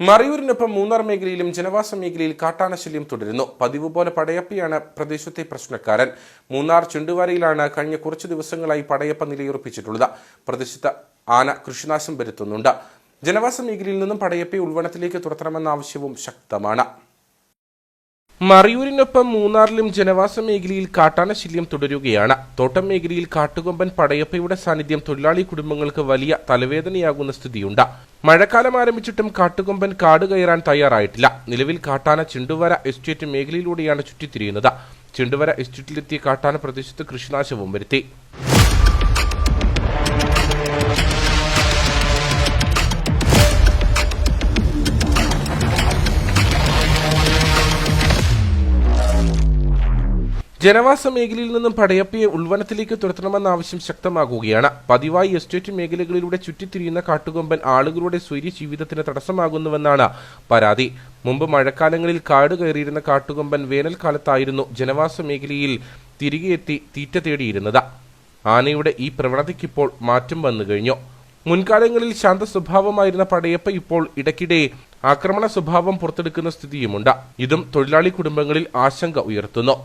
മറയൂരിനൊപ്പം മൂന്നാർ മേഖലയിലും ജനവാസ മേഖലയിൽ കാട്ടാനശല്യം തുടരുന്നു. പതിവ് പോലെ പടയപ്പയാണ് പ്രദേശത്തെ പ്രശ്നക്കാരൻ. മൂന്നാർ ചുണ്ടുവാരയിലാണ് കഴിഞ്ഞ കുറച്ചു ദിവസങ്ങളായി പടയപ്പ നിലയുറപ്പിച്ചിട്ടുള്ളത്. പ്രദേശത്ത് ആന കൃഷിനാശം വരുത്തുന്നുണ്ട്. ജനവാസ മേഖലയിൽ നിന്നും പടയപ്പയെ ഉൾവനത്തിലേക്ക് തുറത്തണമെന്ന ആവശ്യവും ശക്തമാണ്. മറയൂരിനൊപ്പം മൂന്നാറിലും ജനവാസ മേഖലയിൽ കാട്ടാനശല്യം തുടരുകയാണ്. തോട്ടം മേഖലയിൽ കാട്ടുകൊമ്പൻ പടയപ്പയുടെ സാന്നിധ്യം തൊഴിലാളി കുടുംബങ്ങൾക്ക് വലിയ തലവേദനയാകുന്ന സ്ഥിതിയുണ്ട്. മഴക്കാലം ആരംഭിച്ചിട്ടും കാട്ടുകൊമ്പൻ കാട് കയറാൻ തയ്യാറായിട്ടില്ല. നിലവിൽ കാട്ടാന ചിണ്ടുവര എസ്റ്റേറ്റ് മേഖലയിലൂടെയാണ് ചുറ്റിത്തിരിയുന്നത്. ചിണ്ടുവര എസ്റ്റേറ്റിലെത്തിയ കാട്ടാന പ്രദേശത്ത് കൃഷിനാശവും വരുത്തി. ജനവാസ മേഖലയിൽ നിന്നും പടയപ്പയെ ഉൾവനത്തിലേക്ക് തുരത്തണമെന്ന ആവശ്യം ശക്തമാകുകയാണ്. പതിവായി എസ്റ്റേറ്റ് മേഖലകളിലൂടെ ചുറ്റിത്തിരിയുന്ന കാട്ടുകൊമ്പൻ ആളുകളുടെ സ്വൈര്യ ജീവിതത്തിന് തടസ്സമാകുന്നുവെന്നാണ് പരാതി. മുമ്പ് മഴക്കാലങ്ങളിൽ കാട് കയറിയിരുന്ന കാട്ടുകൊമ്പൻ വേനൽക്കാലത്തായിരുന്നു ജനവാസ മേഖലയിൽ തിരികെ എത്തി തീറ്റ തേടിയിരുന്നത്. ആനയുടെ ഈ പ്രവണതയ്ക്കിപ്പോൾ മാറ്റം വന്നു കഴിഞ്ഞു. മുൻകാലങ്ങളിൽ ശാന്ത സ്വഭാവമായിരുന്ന പടയപ്പ ഇപ്പോൾ ഇടയ്ക്കിടെ ആക്രമണ സ്വഭാവം പുറത്തെടുക്കുന്ന സ്ഥിതിയുമുണ്ട്. ഇതും തൊഴിലാളി കുടുംബങ്ങളിൽ ആശങ്ക ഉയർത്തുന്നു.